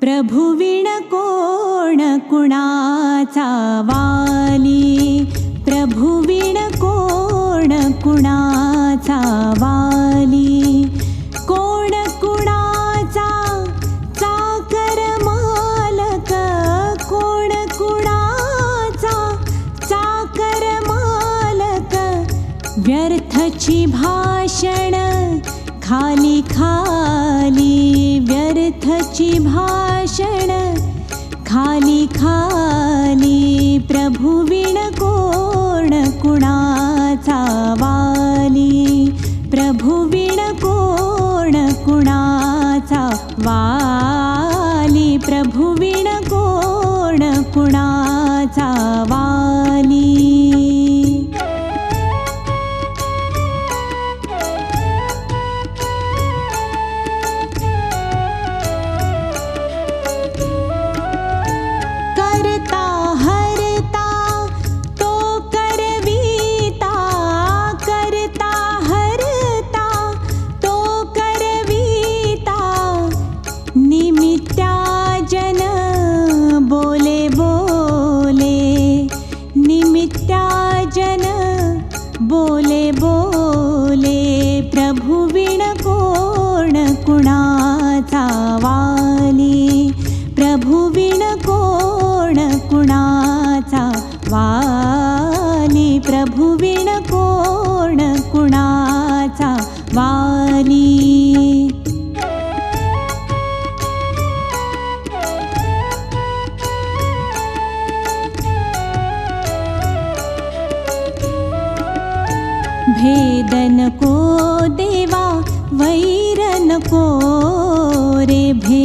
प्रभुविण कोण कुणाचा वाली? प्रभुविण कोण कुणाचा वाली? कोण कुणाचा चाकर मालक? कोण कुणाचा चाकर मालक? व्यर्थची भाषण खाली खा व्यर्थची भाषण. खाली खाली प्रभुविण कोण कुणाचा वाली? प्रभुविण कोण कुणाचा वाली कोण वाली भेदन को देवा वैरन को रे भेदन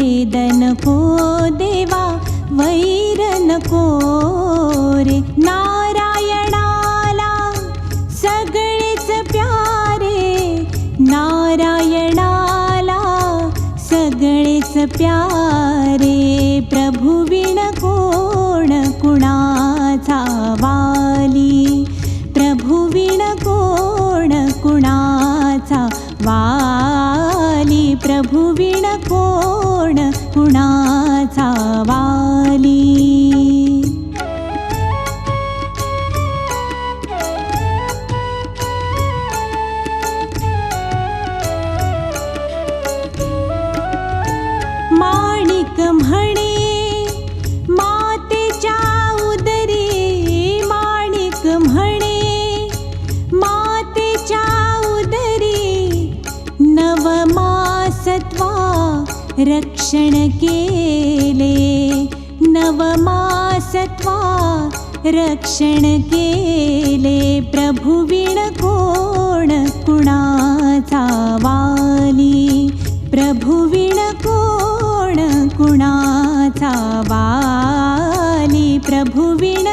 प्यारे प्रभुविण कोण कुणाचा वाली? प्रभुविण कोण कुणाचा वाली? प्रभुविण कोण रक्षण केले. नवमासत्वा रक्षण केले. प्रभुविण कोण कुणाचा वाली? प्रभुविण कोण कुणाचा वाली? प्रभुविण